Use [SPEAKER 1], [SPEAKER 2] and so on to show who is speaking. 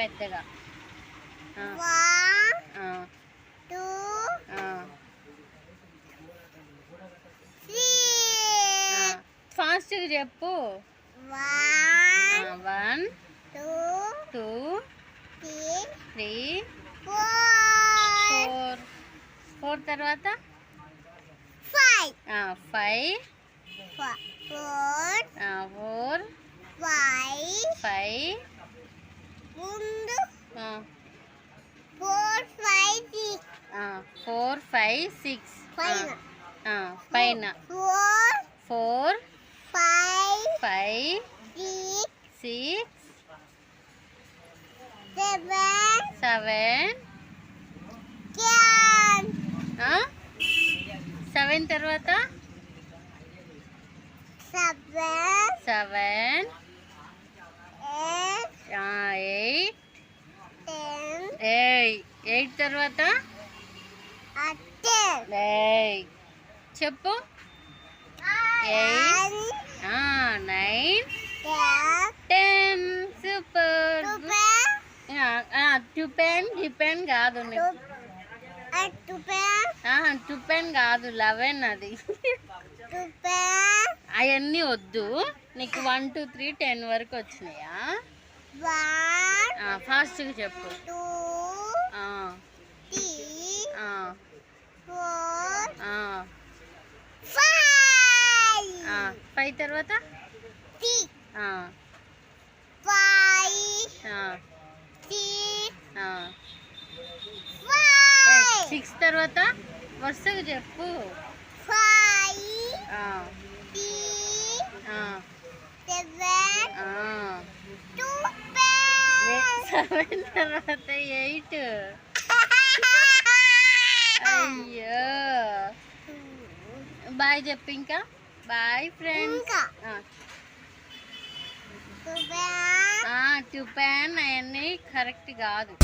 [SPEAKER 1] పెద్దగా. ఫాస్ట్గా చెప్పు. One two three four. Four. తర్వాత?
[SPEAKER 2] Five.
[SPEAKER 1] Five
[SPEAKER 2] Four, four,
[SPEAKER 1] four
[SPEAKER 2] five.
[SPEAKER 1] Five
[SPEAKER 2] ముందు
[SPEAKER 1] Ah.
[SPEAKER 2] Four five six
[SPEAKER 1] four five six
[SPEAKER 2] పైన. Four five
[SPEAKER 1] five
[SPEAKER 2] six seven
[SPEAKER 1] seven తర్వాత?
[SPEAKER 2] Seven eight
[SPEAKER 1] eight తర్వాత? చెప్పు. Nine. Ten. Super. Two pen. Tea pen కాదు
[SPEAKER 2] two pen.
[SPEAKER 1] Two pen కాదు eleven అది. అవన్నీ వద్దు. నీకు వన్ టూ త్రీ టెన్ వరకు వచ్చినాయా? ఫాస్ట్గా చెప్పు
[SPEAKER 2] టూ
[SPEAKER 1] ఆ,
[SPEAKER 2] త్రీ
[SPEAKER 1] ఆ,
[SPEAKER 2] ఫోర్
[SPEAKER 1] ఆ,
[SPEAKER 2] ఫైవ్
[SPEAKER 1] తర్వాత?
[SPEAKER 2] సిక్స్
[SPEAKER 1] తర్వాత? వరుసగా చెప్పు.
[SPEAKER 2] సెవెన్
[SPEAKER 1] తర్వాత ఎయిట్ బాయ్ చెప్పు ఇంకా. Boy friends.
[SPEAKER 2] ఇంకా. టూ
[SPEAKER 1] టూ పెన్ అవన్నీ కరెక్ట్ కాదు.